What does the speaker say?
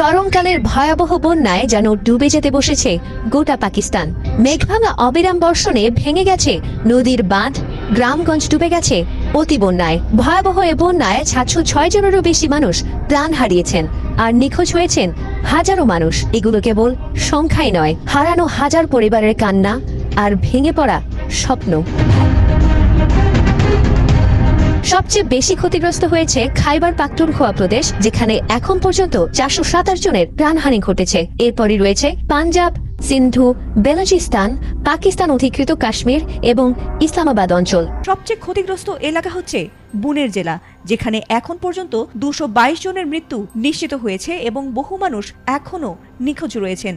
গরমকালের ভয়াবহ বন্যায় যেন ডুবে যেতে বসেছে গোটা পাকিস্তান। মেঘভাঙা অবিরাম বর্ষণে ভেঙে গেছে নদীর বাঁধ, গ্রামগঞ্জ ডুবে গেছে অতি বন্যায়। ভয়াবহ এ বন্যায় সাতশো ছয় জনেরও বেশি মানুষ প্রাণ হারিয়েছেন আর নিখোঁজ হয়েছেন হাজারো মানুষ। এগুলো কেবল সংখ্যাই নয়, হারানো হাজার পরিবারের কান্না আর ভেঙে পড়া স্বপ্ন। সবচেয়ে বেশি ক্ষতিগ্রস্ত হয়েছে খাইবার পাখতুনখোয়া প্রদেশ, যেখানে এখন পর্যন্ত চারশো সাতাশ জনের প্রাণহানি ঘটেছে। এরপরই রয়েছে পাঞ্জাব, সিন্ধু, বেলুচিস্তান, পাকিস্তান অধিকৃত কাশ্মীর এবং ইসলামাবাদ অঞ্চল। সবচেয়ে ক্ষতিগ্রস্ত এলাকা হচ্ছে বুনের জেলা, যেখানে এখন পর্যন্ত দুশো জনের মৃত্যু নিশ্চিত হয়েছে এবং বহু মানুষ এখনও নিখোঁজ রয়েছেন।